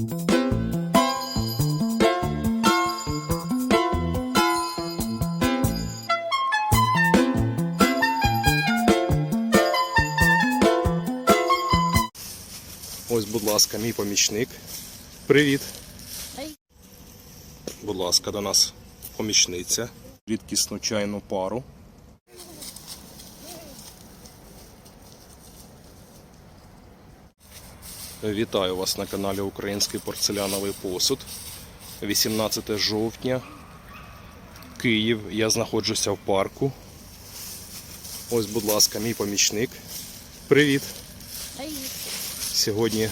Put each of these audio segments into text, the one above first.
Ось, будь ласка, мій помічник. Привіт. Будь ласка, до нас помічниця. Рідкісну чайну пару. Вітаю вас на каналі Український порцеляновий посуд. 18 жовтня. Київ. Я знаходжуся в парку. Ось, будь ласка, мій помічник. Привіт. Ей, Сьогодні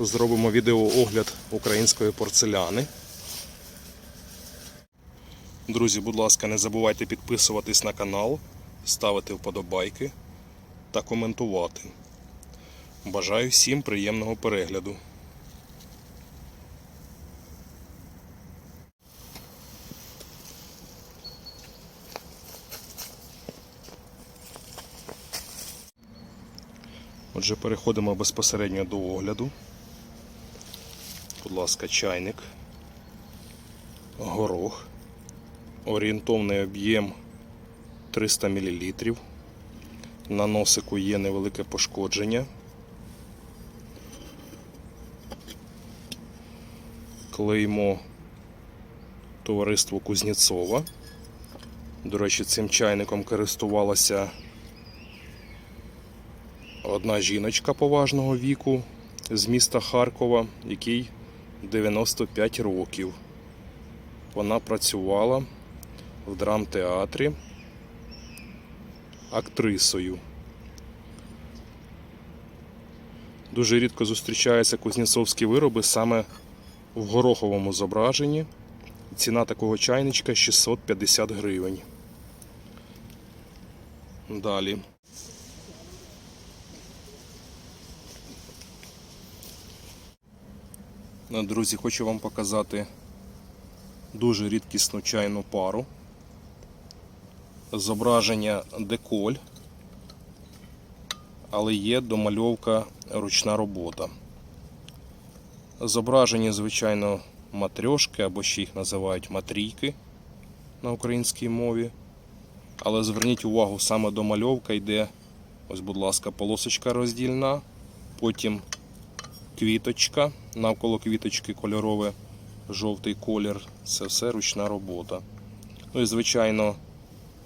зробимо відеоогляд української порцеляни. Друзі, будь ласка, не забувайте підписуватись на канал, ставити вподобайки та коментувати. Бажаю всім приємного перегляду. Отже, переходимо безпосередньо до огляду. Будь ласка, чайник, горох, орієнтовний об'єм 300 мл. На носику є невелике пошкодження. Клеймо товариство Кузнєцова. До речі, цим чайником користувалася одна жіночка поважного віку з міста Харкова, якій 95 років. Вона працювала в драмтеатрі актрисою. Дуже рідко зустрічаються кузнєцовські вироби саме в гороховому зображенні. Ціна такого чайничка 650 гривень. Далі. Друзі, хочу вам показати дуже рідкісну чайну пару. Зображення деколь, але є домальовка ручна робота. Зображені, звичайно, матрьошки або ще їх називають матрійки на українській мові. Але зверніть увагу, саме домальовка йде, ось, будь ласка, полосочка роздільна, потім квіточка, навколо квіточки кольорове жовтий колір. Це все ручна робота. Ну і, звичайно,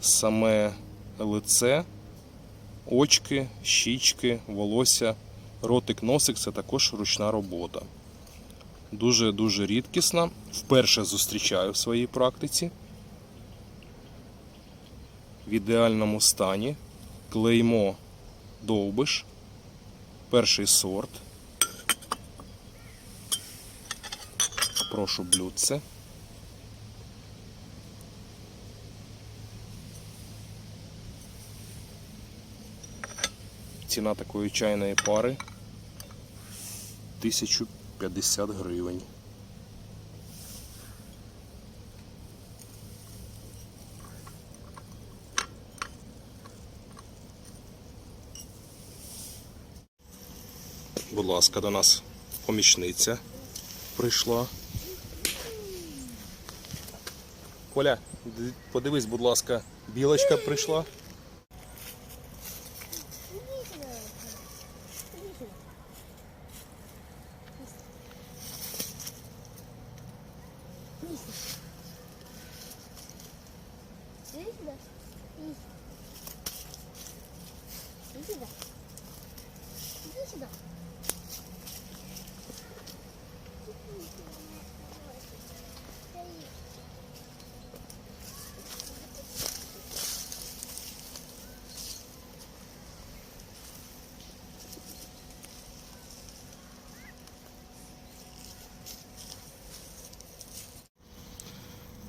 саме лице, очки, щічки, волосся, ротик, носик це також ручна робота. Дуже-дуже рідкісна. Вперше зустрічаю в своїй практиці. В ідеальному стані. Клеймо довбиш. Перший сорт. Прошу блюдце. Ціна такої чайної пари 1050 гривень. Будь ласка, до нас помічниця прийшла. Коля, подивись, будь ласка, білочка прийшла. いいいい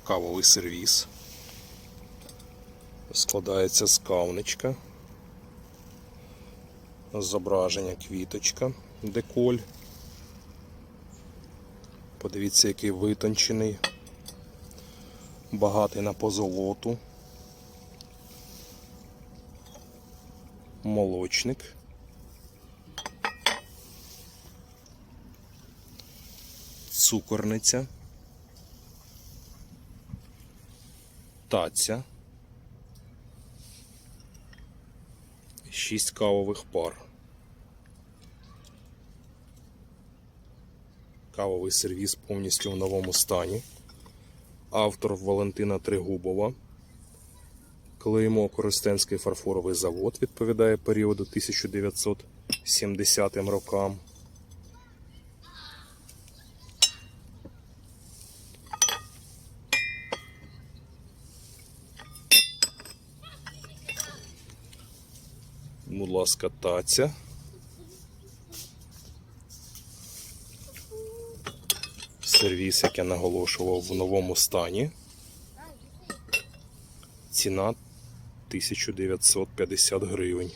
Кавовий сервіс. Складається з кавничка. Зображення квіточка, деколь. Подивіться, який витончений, багатий на позолоту. Молочник. цукорниця, таця, шість кавових пар. Кавовий сервіс повністю в новому стані. Автор Валентина Тригубова. Клеймо Коростенський фарфоровий завод відповідає періоду 1970 рокам. Будь ласка, таця. Сервіс, як я наголошував, в новому стані. Ціна 1950 гривень.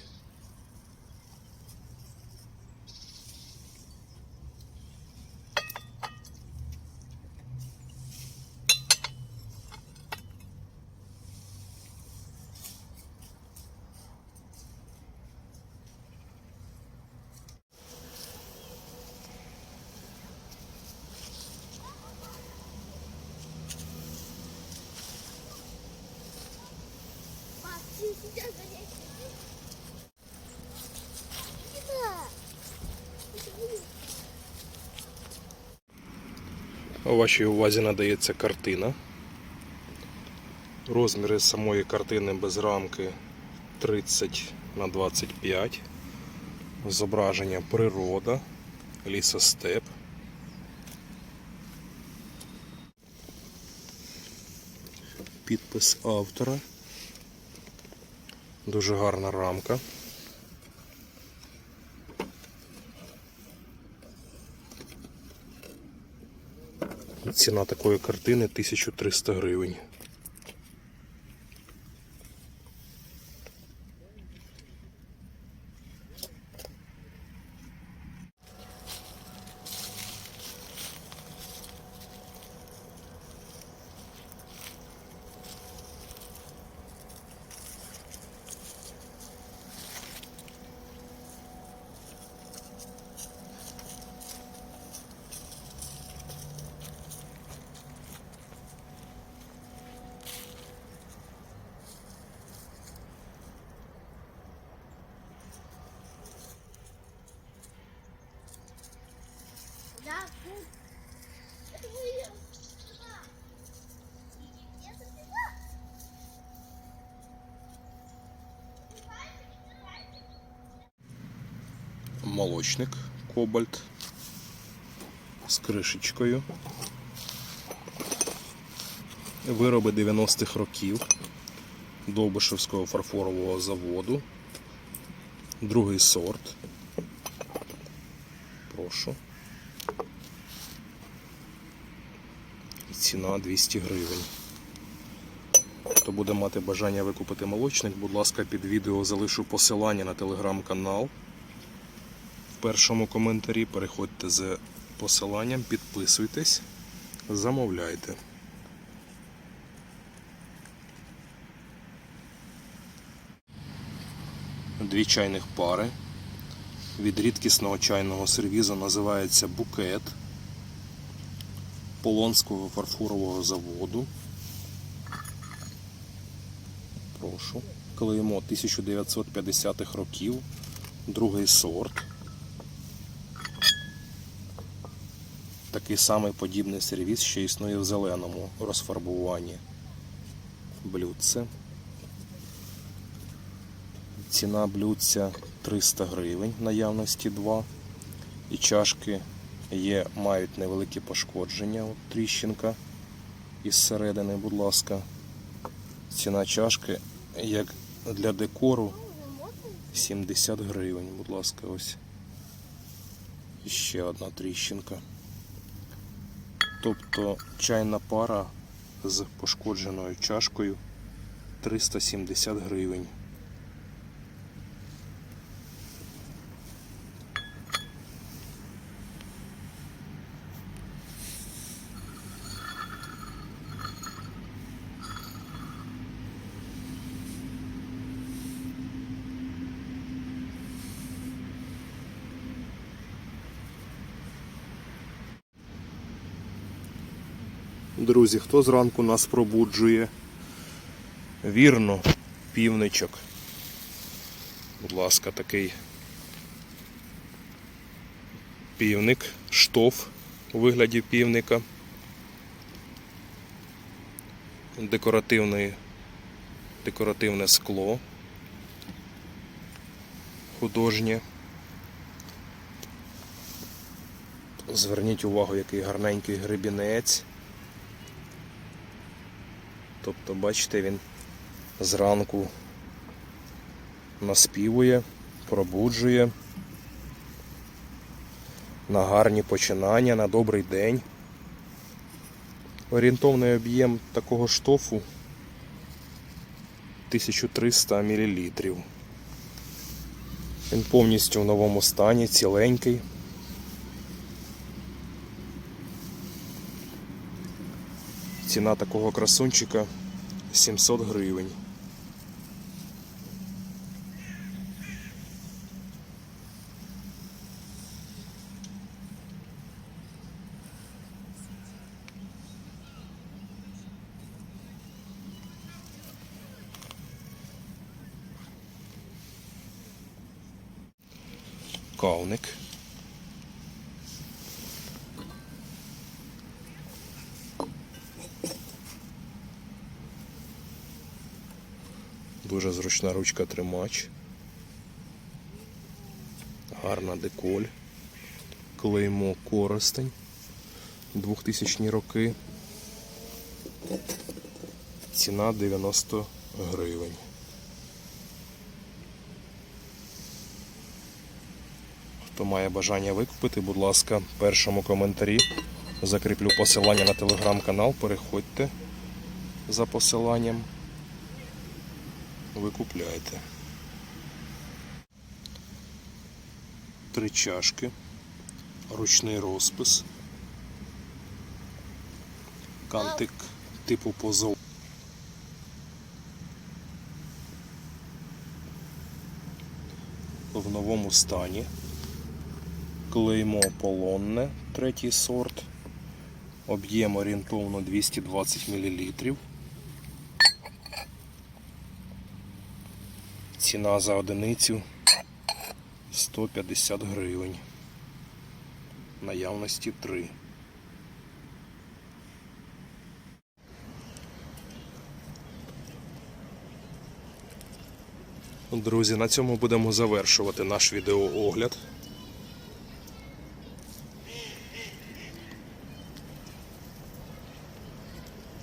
У вашій увазі надається картина. Розміри самої картини без рамки 30 на 25. Зображення природа, лісостеп. Підпис автора. Дуже гарна рамка. Ціна такої картини 1300 гривень. Молочник Кобальт з кришечкою. Вироби 90-х років Довбишевського фарфорового заводу. Другий сорт. Прошу. Ціна 200 гривень. Хто буде мати бажання викупити молочник, будь ласка, під відео залишу посилання на телеграм-канал в першому коментарі. Переходьте з посиланням, підписуйтесь, замовляйте. Дві чайних пари. Від рідкісного чайного сервізу називається букет Полонського фарфорового заводу. Прошу. Клеймо 1950-х років. Другий сорт. Такий самий подібний сервіс ще існує в зеленому розфарбуванні. Блюдце. Ціна блюдця 300 гривень, наявності 2. І чашки є, мають невеликі пошкодження. От тріщинка із середини, будь ласка. Ціна чашки, як для декору, 70 гривень, будь ласка, ось. І ще одна тріщинка. Тобто чайна пара з пошкодженою чашкою 370 гривень. Друзі, хто зранку нас пробуджує? Вірно, півничок. Будь ласка, такий півник, штоф у вигляді півника. Декоративне, декоративне скло. Художнє. Зверніть увагу, який гарненький гребінець. Тобто, бачите, він зранку наспівує, пробуджує на гарні починання, на добрий день. Орієнтовний об'єм такого штофу 1300 мл. Він повністю в новому стані, ціленький. Ціна такого красунчика 700 гривень. Кауник. Дуже зручна ручка тримач. Гарна деколь. Клеймо коростень. 2000 роки. Ціна 90 гривень. Хто має бажання викупити, будь ласка, в першому коментарі закріплю посилання на телеграм-канал. Переходьте за посиланням. Ви купляєте. Три чашки, ручний розпис, кантик типу позов. В новому стані. Клеймо полонне, третій сорт. Об'єм орієнтовно 220 мл. Ціна за одиницю 150 гривень. Наявності 3. Друзі, на цьому будемо завершувати наш відеоогляд.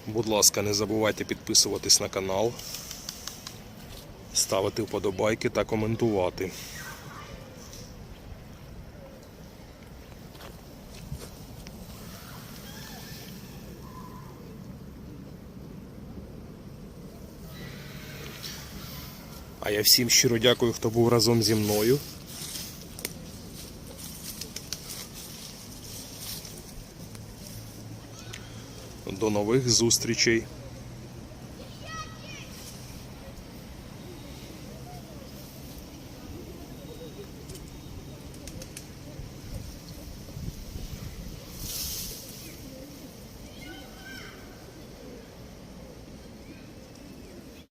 Будь ласка, не забувайте підписуватись на канал ставити вподобайки та коментувати. А я всім щиро дякую, хто був разом зі мною. До нових зустрічей.